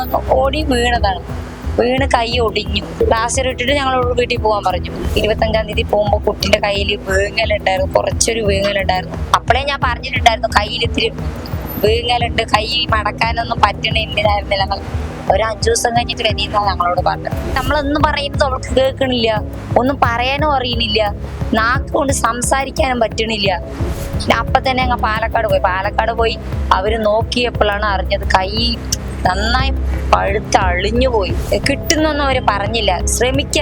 മോളൊന്ന് ഓടി വീണതാണ്. വീണ് കൈ ഒടിഞ്ഞു. പ്ലാസ്റ്റർ ഇട്ടിട്ട് ഞങ്ങൾ വീട്ടിൽ പോകാൻ പറഞ്ഞു. ഇരുപത്തഞ്ചാം തീയതി പോകുമ്പോൾ കുട്ടിന്റെ കയ്യിൽ വീങ്ങലുണ്ടായിരുന്നു. കുറച്ചൊരു വീങ്ങലുണ്ടായിരുന്നു. അപ്പോഴേ ഞാൻ പറഞ്ഞിട്ടുണ്ടായിരുന്നു കയ്യിൽ ഇത്തിരി വീങ്ങലുണ്ട്. കൈ മടക്കാനൊന്നും പറ്റണില്ലായിരുന്നില്ല ഞങ്ങൾ ഒരു അഞ്ചു ദിവസം കഴിഞ്ഞിട്ട് വരീന്നാ ഞങ്ങളോട് പറഞ്ഞത്. നമ്മളൊന്നും പറയുന്നത് അവൾക്ക് കേൾക്കണില്ല. ഒന്നും പറയാനും അറിയണില്ല. നാക്ക് കൊണ്ട് സംസാരിക്കാനും പറ്റണില്ല. അപ്പൊ തന്നെ ഞങ്ങൾ പാലക്കാട് പോയി. പാലക്കാട് പോയി അവർ നോക്കിയപ്പോഴാണ് അറിഞ്ഞത് കൈ നന്നായി പഴുത്ത് അളിഞ്ഞു പോയി. കിട്ടുന്നൊന്നും അവർ പറഞ്ഞില്ല. ശ്രമിക്ക.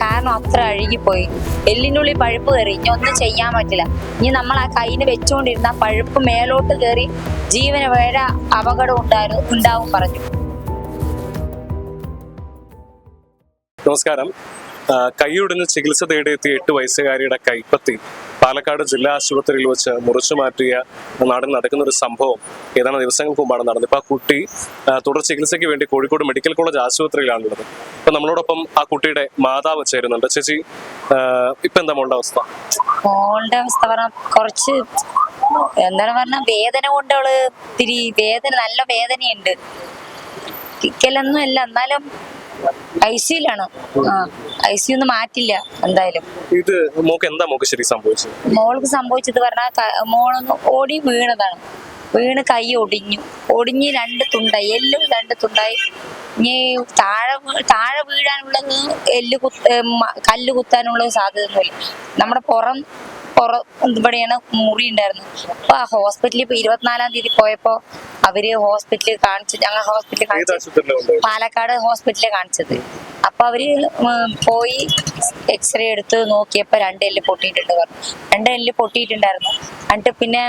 കാരണം അത്ര അഴുകിപ്പോയി. എല്ലിനുള്ളിൽ പഴുപ്പ് കയറി. ഇനി ഒന്നും ചെയ്യാൻ പറ്റില്ല. ഇനി നമ്മൾ ആ കൈന് വെച്ചുകൊണ്ടിരുന്ന പഴുപ്പ് മേലോട്ട് കയറി ജീവന് വേറെ അപകടം ഉണ്ടായിരുന്നു ഉണ്ടാവും പറഞ്ഞു. നമസ്കാരം. ആ, കൈയൊടിഞ്ഞ് ചികിത്സ തേടിയെത്തിയ എട്ട് വയസ്സുകാരിയുടെ കൈപ്പത്തി പാലക്കാട് ജില്ലാ ആശുപത്രിയിൽ വെച്ച് മുറിച്ചു മാറ്റിയ നാടൻ നടക്കുന്ന ഒരു സംഭവം ഏതാനും ദിവസങ്ങൾക്ക് മുമ്പാണ് നടന്നത്. ഇപ്പൊ ആ കുട്ടി തുടർ ചികിത്സയ്ക്ക് വേണ്ടി കോഴിക്കോട് മെഡിക്കൽ കോളേജ് ആശുപത്രിയിലാണുള്ളത്. ഇപ്പൊ നമ്മളോടൊപ്പം ആ കുട്ടിയുടെ മാതാവ് ചേരുന്നുണ്ട്. ചേച്ചി ഇപ്പൊ എന്താ മോളുടെ അവസ്ഥ? മോളുടെ അവസ്ഥ പറഞ്ഞ കുറച്ച് എന്താണ് പറഞ്ഞ വേദന കൊണ്ട് അവൾ ഇത്തിരി വേദന നല്ല വേദനയുണ്ട്. കിക്കലൊന്നും അല്ല എന്നാലും ഐ സിയിലാണ് ഐ സി ഒന്നും മാറ്റില്ല എന്തായാലും. ഇത് മോക്ക് എന്താ മോക്ക് ശരി സംഭവിച്ചത്? മോൾക്ക് സംഭവിച്ചത് പറഞ്ഞാൽ മോളൊന്ന് ഓടി വീണതാണ്. വീണ് കൈ ഒടിഞ്ഞു. ഒടിഞ്ഞ് രണ്ട് തുണ്ടായി എല്ലും രണ്ട് തുണ്ടായി. ഇനി താഴെ താഴെ വീഴാനുള്ളത് എല്ല് കുത്ത് കല്ല് കുത്താനുള്ള സാധ്യത നമ്മുടെ പുറം ഇവിടെയാണ് മുറി ഉണ്ടായിരുന്നത് അപ്പൊ ആ ഹോസ്പിറ്റലിൽ ഇപ്പൊ ഇരുപത്തിനാലാം തീയതി പോയപ്പോ അവർ ഹോസ്പിറ്റലിൽ കാണിച്ചു ഞങ്ങൾ ഹോസ്പിറ്റലിൽ കാണിച്ചു പാലക്കാട് ഹോസ്പിറ്റലിൽ കാണിച്ചത്. അപ്പൊ അവർ പോയി എക്സ്റേ എടുത്ത് നോക്കിയപ്പോൾ രണ്ട് എല്ല് പൊട്ടിയിട്ടുണ്ട് പറഞ്ഞു. രണ്ട് എല്ല് പൊട്ടിയിട്ടുണ്ടായിരുന്നു. എന്നിട്ട് പിന്നെ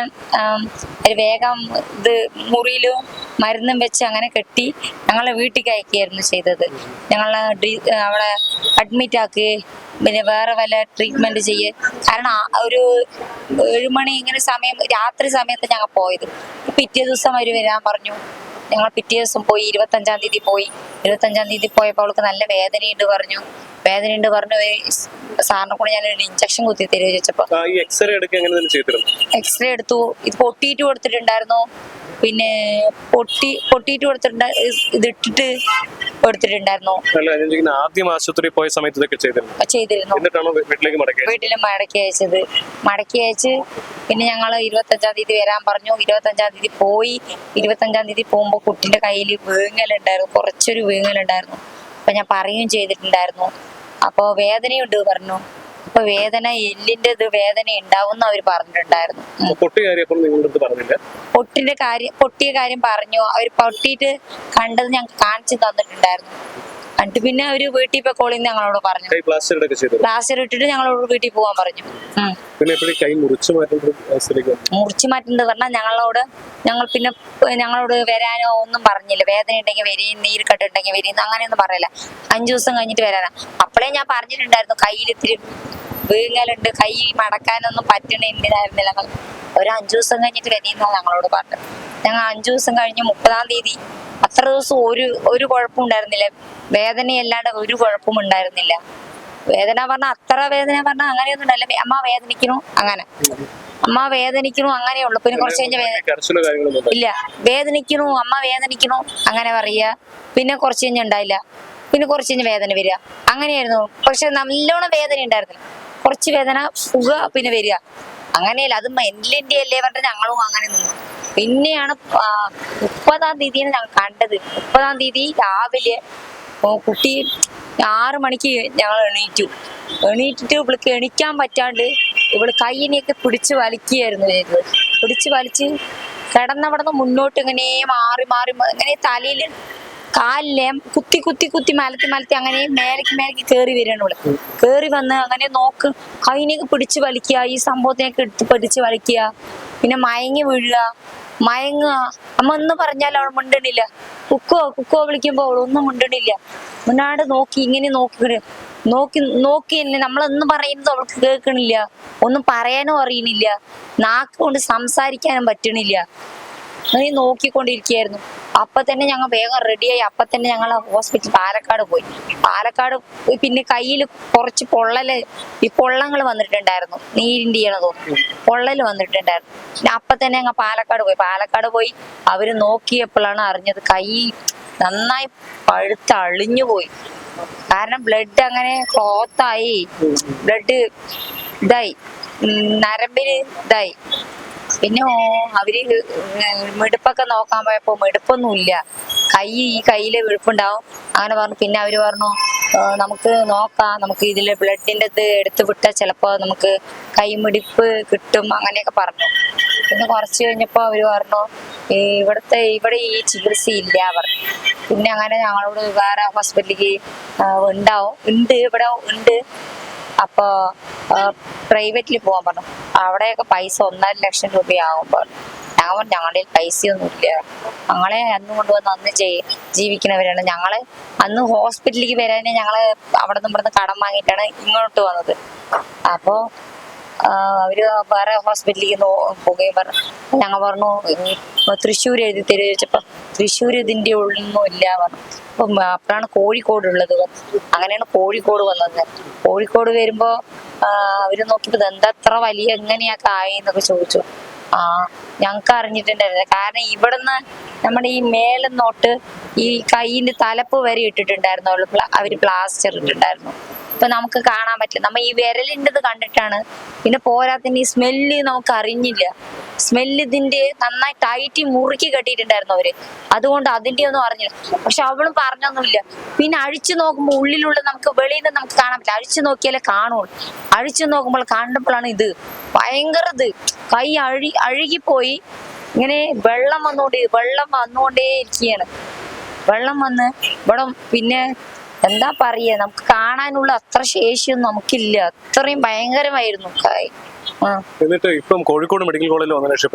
വേഗം ഇത് മുറിയിലും മരുന്നും വെച്ച് അങ്ങനെ കെട്ടി ഞങ്ങളെ വീട്ടിലേക്ക് അയക്കുകയായിരുന്നു ചെയ്തത്. ഞങ്ങളെ അവിടെ അഡ്മിറ്റ് ആക്കി. പിന്നെ വേറെ വല്ല ട്രീറ്റ്മെന്റ് ചെയ്യ്. കാരണം ഒരു ഏഴുമണി ഇങ്ങനെ സമയം രാത്രി സമയത്ത് ഞങ്ങൾ പോയത്. പിറ്റേ ദിവസം അവർ വരാൻ പറഞ്ഞു. ഞങ്ങൾ പിറ്റേ ദിവസം പോയി ഇരുപത്തഞ്ചാം തീയതി പോയി. ഇരുപത്തഞ്ചാം തീയതി പോയപ്പോൾ അവൾക്ക് നല്ല വേദനയുണ്ട് പറഞ്ഞു. വേദനയുണ്ട് പറഞ്ഞു സാറിനെ കൂടെ ഞാൻ ഒരു ഇഞ്ചക്ഷൻ കുത്തി തരുമോ ചോദിച്ചപ്പോ. എക്സ്റേ എടുത്തു. ഇത് പൊട്ടിയിട്ട് കൊടുത്തിട്ടുണ്ടായിരുന്നു. പിന്നെ പൊട്ടി പൊട്ടിയിട്ട് കൊടുത്തിട്ടുണ്ട് ഇത് ഇട്ടിട്ട് ആദ്യം പോയ സമയത്ത് ഇതൊക്കെ ചെയ്തിരുന്നു? ചെയ്തിരുന്നു. വീട്ടിലേക്ക് വീട്ടിൽ മടക്കി അയച്ചത്. മടക്കി അയച്ച് പിന്നെ ഞങ്ങൾ ഇരുപത്തഞ്ചാം തീയതി വരാൻ പറഞ്ഞു. ഇരുപത്തഞ്ചാം തീയതി പോയി. ഇരുപത്തഞ്ചാം തീയതി പോകുമ്പോൾ കുട്ടിന്റെ കയ്യിൽ വീങ്ങലുണ്ടായിരുന്നു. കുറച്ചൊരു വീങ്ങലുണ്ടായിരുന്നു. അപ്പൊ ഞാൻ പറയുകയും ചെയ്തിട്ടുണ്ടായിരുന്നു. അപ്പോൾ വേദനയുണ്ട് പറഞ്ഞു. അപ്പൊ വേദന എല്ലിന്റെ ഇത് വേദന ഉണ്ടാവും അവർ പറഞ്ഞിട്ടുണ്ടായിരുന്നു. പൊട്ടിന്റെ കാര്യം പൊട്ടിയ കാര്യം പറഞ്ഞു. അവർ പൊട്ടിയിട്ട് കണ്ടത് ഞങ്ങൾക്ക് കാണിച്ചു തന്നിട്ടുണ്ടായിരുന്നു. എന്നിട്ട് പിന്നെ അവർ വീട്ടിൽ പൊക്കോളിന്ന് ഞങ്ങളോട് പറഞ്ഞു. കൈ പ്ലാസ്റ്റർ ചെയ്തു. പ്ലാസ്റ്റർ ഇട്ടിട്ട് ഞങ്ങളോട് വീട്ടിൽ പോകാൻ പറഞ്ഞു. ഉം. പിന്നെ എപ്പോഴും കൈ മുറിച്ചു മാറ്റേണ്ട ഒരു അവസ്ഥയിലേക്ക് വന്നു. മുറിച്ചു മാറ്റുന്നത് പറഞ്ഞാൽ ഞങ്ങളോട് ഞങ്ങൾ പിന്നെ ഞങ്ങളോട് വരാനോ ഒന്നും പറഞ്ഞില്ല. വേദന ഉണ്ടെങ്കിൽ വരീൻ നീര് കെട്ടുണ്ടെങ്കിൽ വരീന്ന് അങ്ങനെയൊന്നും പറയില്ല. അഞ്ചു ദിവസം കഴിഞ്ഞിട്ട് വരാനാ. അപ്പോഴേ ഞാൻ പറഞ്ഞിട്ടുണ്ടായിരുന്നു കയ്യിൽ ഇത്തിരി വീങ്ങലുണ്ട് കൈ മടക്കാനൊന്നും പറ്റണില്ലായിരുന്നില്ല ഞങ്ങൾ. ഒരു അഞ്ചു ദിവസം കഴിഞ്ഞിട്ട് വരീന്നാ ഞങ്ങളോട് പറഞ്ഞത്. ഞങ്ങൾ അഞ്ചു ദിവസം കഴിഞ്ഞ് മുപ്പതാം തീയതി അത്ര ദിവസം ഒരു ഒരു കുഴപ്പം ഉണ്ടായിരുന്നില്ല. വേദനയല്ലാണ്ട് ഒരു കുഴപ്പവും ഉണ്ടായിരുന്നില്ല. വേദന പറഞ്ഞ അത്ര വേദന പറഞ്ഞ അങ്ങനെയൊന്നും ഉണ്ടല്ല അമ്മ വേദനിക്കണു അങ്ങനെ. അമ്മ വേദനിക്കണു അങ്ങനെയുള്ളു പിന്നെ കുറച്ച് കഴിഞ്ഞ ഇല്ല. വേദനിക്കണു അമ്മ വേദനിക്കണു അങ്ങനെ പറയുക. പിന്നെ കുറച്ച് കഴിഞ്ഞ ഉണ്ടായില്ല. പിന്നെ കുറച്ച് കഴിഞ്ഞ് വേദന വരിക. അങ്ങനെയായിരുന്നു. പക്ഷെ നല്ലോണം വേദന ഉണ്ടായിരുന്നില്ല കുറച്ച് വേദന പുക പിന്നെ വരിക. അങ്ങനെയല്ല. അത് മെന്റലിന്റെ അല്ലേ പറഞ്ഞിട്ട് ഞങ്ങളും അങ്ങനെ നിന്നു. പിന്നെയാണ് മുപ്പതാം തീയതിയാണ് ഞങ്ങൾ കണ്ടത്. മുപ്പതാം തീയതി രാവിലെ കുട്ടി ആറു മണിക്ക് ഞങ്ങൾ എണീറ്റു. എണീറ്റിട്ട് ഇവൾക്ക് എണീക്കാൻ പറ്റാണ്ട് ഇവൾ കൈയിനെയൊക്കെ പിടിച്ച് വലിക്കുകയായിരുന്നു ചെയ്തത്. പിടിച്ച് വലിച്ച് കിടന്നവിടുന്ന് മുന്നോട്ട് ഇങ്ങനെ മാറി മാറി ഇങ്ങനെ തലയിൽ കാലിലെ കുത്തി കുത്തി കുത്തി മലത്തി മലത്തി അങ്ങനെ മേലേക്ക് മേലേക്ക് കയറി വരികയാണ് ഇവിടെ കയറി വന്ന് അങ്ങനെ നോക്ക് കൈനെയൊക്കെ പിടിച്ച് വലിക്കുക ഈ സംഭവത്തിനൊക്കെ എടുത്ത് പിടിച്ച് വലിക്കുക പിന്നെ മയങ്ങി വീഴുക മയങ്ങുക. അമ്മ ഒന്ന് പറഞ്ഞാൽ അവൾ മുണ്ടണില്ല. കുക്കോ കുക്കോ വിളിക്കുമ്പോ അവൾ ഒന്നും മുണ്ടണില്ല. മുന്നാട് നോക്കി ഇങ്ങനെ നോക്കി നോക്കി നോക്കി നമ്മളൊന്നും പറയുന്നത് അവൾക്ക് കേൾക്കണില്ല. ഒന്നും പറയാനും അറിയണില്ല. നാക്ക് കൊണ്ട് സംസാരിക്കാനും പറ്റണില്ല. അങ്ങനെ നോക്കിക്കൊണ്ടിരിക്കുകയായിരുന്നു. അപ്പൊ തന്നെ ഞങ്ങൾ വേഗം റെഡിയായി അപ്പൊ തന്നെ ഞങ്ങൾ ഹോസ്പിറ്റൽ പാലക്കാട് പോയി. പാലക്കാട് പോയി പിന്നെ കയ്യിൽ കുറച്ച് പൊള്ളൽ ഈ പൊള്ളങ്ങൾ വന്നിട്ടുണ്ടായിരുന്നു. നീരിന്റെ ചെയ്യണ തോന്നുന്നു. പൊള്ളൽ വന്നിട്ടുണ്ടായിരുന്നു. പിന്നെ അപ്പൊ തന്നെ ഞങ്ങൾ പാലക്കാട് പോയി. പാലക്കാട് പോയി അവർ നോക്കിയപ്പോഴാണ് അറിഞ്ഞത് കൈ നന്നായി പഴുത്ത് അളിഞ്ഞു പോയി. കാരണം ബ്ലഡ് അങ്ങനെ ക്ലോത്തായി ബ്ലഡ് ഇതായി. നരമ്പിന് ഇതായി. പിന്നെ അവർ മിടുപ്പൊക്കെ നോക്കാൻ പോയപ്പോ മിടുപ്പൊന്നുമില്ല. കൈ ഈ കയ്യിലെ വിഴുപ്പുണ്ടാവും. അങ്ങനെ പറഞ്ഞു പിന്നെ അവർ പറഞ്ഞു നമുക്ക് നോക്കാം നമുക്ക് ഇതിൽ ബ്ലഡിന്റെ ഇത് എടുത്തു വിട്ടാൽ ചിലപ്പോ നമുക്ക് കൈമിടിപ്പ് കിട്ടും അങ്ങനെയൊക്കെ പറഞ്ഞു. പിന്നെ കുറച്ച് കഴിഞ്ഞപ്പോ അവർ പറഞ്ഞു "ഈ ഇവിടുത്തെ ഇവിടെ ഈ ചികിത്സ ഇല്ല പറഞ്ഞു. പിന്നെ അങ്ങനെ ഞങ്ങളോട് വേറെ ഹോസ്പിറ്റലിലേക്ക് ഉണ്ടാവും. ഉണ്ട് ഇവിടെ ഉണ്ട്. അപ്പോ പ്രൈവറ്റിൽ പോകാൻ പറഞ്ഞു. അവിടെയൊക്കെ പൈസ ഒന്നര ലക്ഷം രൂപയാകും പറഞ്ഞു ഞങ്ങൾ പറഞ്ഞു ഞങ്ങളുടെ പൈസ പൈസയൊന്നും ഇല്ല ഞങ്ങളെ അന്ന് കൊണ്ടുവന്ന് അന്ന് ജീവിക്കുന്നവരാണ്. ഞങ്ങൾ അന്ന് ഹോസ്പിറ്റലിലേക്ക് വരാനേ ഞങ്ങൾ അവിടെ നിന്ന് ഇവിടുന്ന് കടം വാങ്ങിയിട്ടാണ് ഇങ്ങോട്ട് വന്നത്. അപ്പോ അവർ വേറെ ഹോസ്പിറ്റലിലേക്ക് പോകുകയും പറഞ്ഞു ഞങ്ങൾ പറഞ്ഞു തൃശ്ശൂർ എഴുതി തരുക ചോദിച്ചപ്പോ തൃശ്ശൂർ ഇതിന്റെ ഉള്ളൊന്നും ഇല്ല പറഞ്ഞു. അപ്പം അപ്പോഴാണ് കോഴിക്കോട് ഉള്ളത്. അങ്ങനെയാണ് കോഴിക്കോട് വന്നത്. കോഴിക്കോട് വരുമ്പോ അവർ നോക്കിയപ്പോ എന്താ അത്ര വലിയ എങ്ങനെയൊക്കെ ആയി എന്നൊക്കെ ചോദിച്ചു. ആ ഞങ്ങൾക്ക് അറിഞ്ഞിട്ടുണ്ടായിരുന്നില്ല. കാരണം ഇവിടുന്ന് നമ്മുടെ ഈ മേലെന്നോട്ട് ഈ കൈയിന്റെ തലപ്പ് വരെ ഇട്ടിട്ടുണ്ടായിരുന്നു. അവർ പ്ലാസ്റ്റർ ഇട്ടിട്ടുണ്ടായിരുന്നു. ഇപ്പൊ നമുക്ക് കാണാൻ പറ്റില്ല. നമ്മ ഈ വിരലിന്റെത് കണ്ടിട്ടാണ്. പിന്നെ പോരാത്തിന് ഈ സ്മെല്ല് നമുക്ക് അറിഞ്ഞില്ല. സ്മെല്ല് ഇതിന്റെ നന്നായി ടൈറ്റ് മുറുക്കി കെട്ടിയിട്ടുണ്ടായിരുന്നു അവർ. അതുകൊണ്ട് അതിന്റെ ഒന്നും അറിഞ്ഞില്ല. പക്ഷെ അവളും പറഞ്ഞൊന്നുമില്ല. പിന്നെ അഴിച്ചു നോക്കുമ്പോൾ ഉള്ളിലുള്ള നമുക്ക് വെളിയിൽ നിന്ന് നമുക്ക് കാണാൻ പറ്റില്ല. അഴിച്ചു നോക്കിയാലേ കാണുള്ളൂ. അഴിച്ചു നോക്കുമ്പോൾ കണ്ടപ്പോഴാണ് ഇത്. ഭയങ്കര ഇത്. കൈ അഴി അഴുകിപ്പോയി. ഇങ്ങനെ വെള്ളം വന്നുകൊണ്ടേ വെള്ളം വന്നുകൊണ്ടേ ഇരിക്കുകയാണ് വെള്ളം വന്ന് ഇവിടെ പിന്നെ എന്താ പറയുക? നമുക്ക് കാണാനുള്ള അത്ര ശേഷിയൊന്നും നമുക്കില്ല. അത്രയും ഭയങ്കരമായിരുന്നു എന്നിട്ട് ഇപ്പം കോഴിക്കോട് മെഡിക്കൽ കോളേജിൽ വന്ന ശേഷം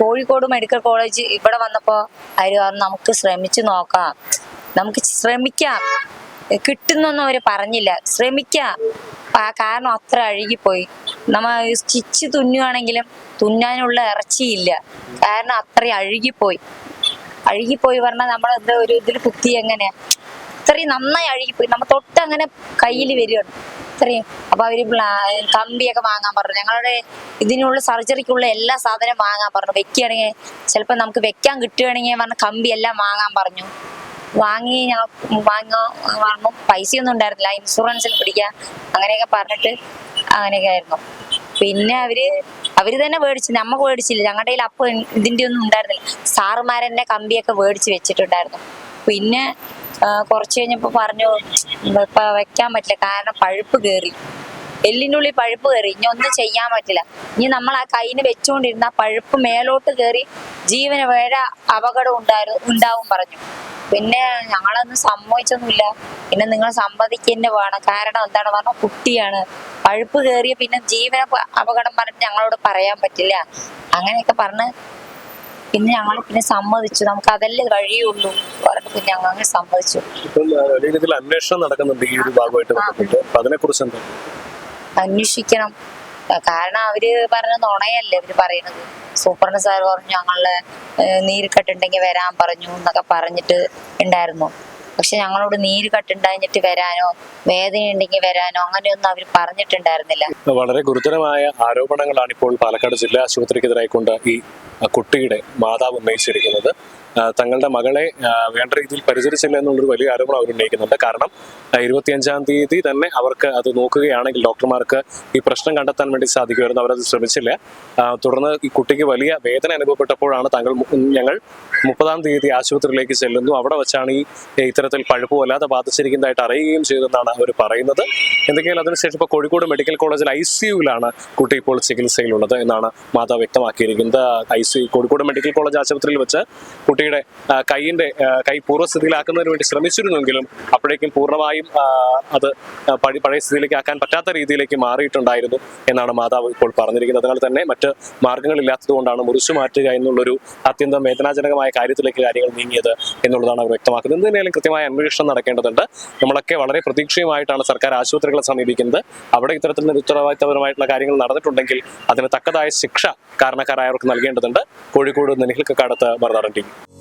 കോഴിക്കോട് മെഡിക്കൽ കോളേജ് ഇവിടെ വന്നപ്പോ അവർ പറഞ്ഞു നമുക്ക് ശ്രമിച്ചു നോക്കാം. നമുക്ക് ശ്രമിക്കാം. കിട്ടുന്നൊന്നും അവർ പറഞ്ഞില്ല. ശ്രമിക്കാം. ആ കാരണം അത്ര അഴുകിപ്പോയി. നമ്മ സ്റ്റിച്ച് തുന്നുകയാണെങ്കിലും തുന്നാനുള്ള ഇറച്ചിയില്ല. കാരണം അത്രയും അഴുകിപ്പോയി. അഴുകിപ്പോയി പറഞ്ഞാൽ നമ്മൾ എന്താ ഒരു ഇതിൽ കുത്തി എങ്ങനെ ഇത്രയും നന്നായി അഴുകിപ്പോയി. നമ്മ തൊട്ട് അങ്ങനെ കയ്യിൽ വരികയാണ്. ഇത്രയും. അപ്പൊ അവർ കമ്പിയൊക്കെ വാങ്ങാൻ പറഞ്ഞു. ഞങ്ങളുടെ ഇതിനുള്ള സർജറിക്കുള്ള എല്ലാ സാധനവും വാങ്ങാൻ പറഞ്ഞു. വെക്കുകയാണെങ്കിൽ ചിലപ്പോൾ നമുക്ക് വെക്കാൻ കിട്ടുകയാണെങ്കിൽ പറഞ്ഞ കമ്പി എല്ലാം വാങ്ങാൻ പറഞ്ഞു. വാങ്ങി ഞങ്ങൾ വാങ്ങാ പറഞ്ഞു പൈസയൊന്നും ഉണ്ടായിരുന്നില്ല. ഇൻഷുറൻസിൽ പിടിക്കുക അങ്ങനെയൊക്കെ പറഞ്ഞിട്ട് അങ്ങനെയൊക്കെ ആയിരുന്നു. പിന്നെ അവർ അവർ തന്നെ മേടിച്ചു നമ്മ മേടിച്ചില്ല. ഞങ്ങളുടെ കയ്യിൽ അപ്പൊ ഇതിന്റെ ഒന്നും ഉണ്ടായിരുന്നില്ല. സാറുമാരെന്നെ കമ്പിയൊക്കെ മേടിച്ച് വെച്ചിട്ടുണ്ടായിരുന്നു. പിന്നെ കുറച്ച് കഴിഞ്ഞപ്പോ പറഞ്ഞു ഇപ്പൊ വെക്കാൻ പറ്റില്ല കാരണം പഴുപ്പ് കേറി. എല്ലിനുള്ളിൽ പഴുപ്പ് കയറി ഇനി ഒന്നും ചെയ്യാൻ പറ്റില്ല. ഇനി നമ്മൾ ആ കൈന് വെച്ചുകൊണ്ടിരുന്ന പഴുപ്പ് മേലോട്ട് കയറി ജീവന് വേറെ അപകടം ഉണ്ടായിരുന്നു ഉണ്ടാവും പറഞ്ഞു. പിന്നെ ഞങ്ങളൊന്നും സമ്മതിച്ചൊന്നുമില്ല. പിന്നെ നിങ്ങൾ സമ്മതിക്കന്നെ വേണം. കാരണം എന്താണ് പറഞ്ഞാൽ കുട്ടിയാണ്. പഴുപ്പ് കയറിയ പിന്നെ ജീവന അപകടം പറഞ്ഞിട്ട് ഞങ്ങളോട് പറയാൻ പറ്റില്ല. അങ്ങനെയൊക്കെ പറഞ്ഞ് പിന്നെ ഞങ്ങൾ പിന്നെ സമ്മതിച്ചു. നമുക്ക് അതല്ലേ വഴിയുള്ളൂ. പറഞ്ഞിട്ട് പിന്നെ ഞങ്ങൾ അങ്ങനെ സമ്മതിച്ചു. അന്വേഷണം നടക്കുന്നുണ്ട് ഈ ഒരു ഭാഗമായിട്ട് അതിനെ കുറിച്ച് അന്വേഷിക്കണം. കാരണം അവർ പറഞ്ഞ നുണയല്ലേ അവർ പറയുന്നത്. സൂപ്രണ്ട് സാർ പറഞ്ഞു ഞങ്ങളെ നീര് കെട്ടുണ്ടെങ്കിൽ വരാൻ പറഞ്ഞു എന്നൊക്കെ പറഞ്ഞിട്ട് ഉണ്ടായിരുന്നു പക്ഷെ ഞങ്ങളോട് നീര് കെട്ടുണ്ടായിട്ട് വരാനോ വേദന ഉണ്ടെങ്കിൽ വരാനോ അങ്ങനെയൊന്നും അവർ പറഞ്ഞിട്ടുണ്ടായിരുന്നില്ല. വളരെ ഗുരുതരമായ ആരോപണങ്ങളാണ് ഇപ്പോൾ പാലക്കാട് ജില്ലാ ആശുപത്രിക്കെതിരായിക്കൊണ്ട് ഈ ആ, കുട്ടിയുടെ മാതാവ് ഉന്നയിച്ചിരിക്കുന്നത്. തങ്ങളുടെ മകളെ വേണ്ട രീതിയിൽ പരിചരിച്ചില്ല എന്നുള്ളൊരു വലിയ ആരോപണം അവർ ഉന്നയിക്കുന്നുണ്ട്. കാരണം ഇരുപത്തിയഞ്ചാം തീയതി തന്നെ അവർക്ക് അത് നോക്കുകയാണെങ്കിൽ ഡോക്ടർമാർക്ക് ഈ പ്രശ്നം കണ്ടെത്താൻ വേണ്ടി സാധിക്കുമായിരുന്നു. അവരത് ശ്രമിച്ചില്ല. തുടർന്ന് ഈ കുട്ടിക്ക് വലിയ വേദന അനുഭവപ്പെട്ടപ്പോഴാണ് താങ്കൾ ഞങ്ങൾ മുപ്പതാം തീയതി ആശുപത്രിയിലേക്ക് ചെല്ലുന്നു. അവിടെ വെച്ചാണ് ഈ ഇത്തരത്തിൽ പഴുപ്പ് വല്ലാതെ ബാധിച്ചിരിക്കുന്നതായിട്ട് അറിയുകയും ചെയ്തെന്നാണ് അവർ പറയുന്നത്. എന്തൊക്കെയാലും അതിനുശേഷം ഇപ്പോൾ കോഴിക്കോട് മെഡിക്കൽ കോളേജിൽ ഐ സിയുവിലാണ് കുട്ടി ഇപ്പോൾ ചികിത്സയിലുള്ളത് എന്നാണ് മാതാവ് വ്യക്തമാക്കിയിരിക്കുന്നത്. I C Kozhikode medical college ആശുപത്രിയിൽ വെച്ച് കുട്ടിയുടെ കൈയിന്റെ കൈ പൂർവസ്ഥിതിയിലാക്കുന്നതിന് വേണ്ടി ശ്രമിച്ചിരുന്നെങ്കിലും അപ്പോഴേക്കും പൂർണമായും അത് പഴയ സ്ഥിതിയിലേക്ക് ആക്കാൻ പറ്റാത്ത രീതിയിലേക്ക് മാറിയിട്ടുണ്ടായിരുന്നു എന്നാണ് മാതാവ് ഇപ്പോൾ പറഞ്ഞിരിക്കുന്നത്. അതിനാൽ തന്നെ മറ്റ് മാർഗങ്ങളില്ലാത്തതുകൊണ്ടാണ് മുറിച്ചു മാറ്റുക എന്നുള്ളൊരു അത്യന്തം വേദനാജനകമായ കാര്യത്തിലേക്ക് കാര്യങ്ങൾ നീങ്ങിയത് എന്നുള്ളതാണ് അവർ വ്യക്തമാക്കുന്നത്. എന്ത് തന്നെയാലും കൃത്യമായ അന്വേഷണം നടക്കേണ്ടതുണ്ട്. നമ്മളൊക്കെ വളരെ പ്രതീക്ഷയുമായിട്ടാണ് സർക്കാർ ആശുപത്രികളെ സമീപിക്കുന്നത്. അവിടെ ഇത്തരത്തിൽ നിരുത്തരവാദിത്തപരമായിട്ടുള്ള കാര്യങ്ങൾ നടന്നിട്ടുണ്ടെങ്കിൽ അതിന് തക്കതായ ശിക്ഷ കാരണക്കാരായവർക്ക് നൽകേണ്ടതുണ്ട്. കോഴിക്കോട് നിന്ന് നിഖിൽ ടീം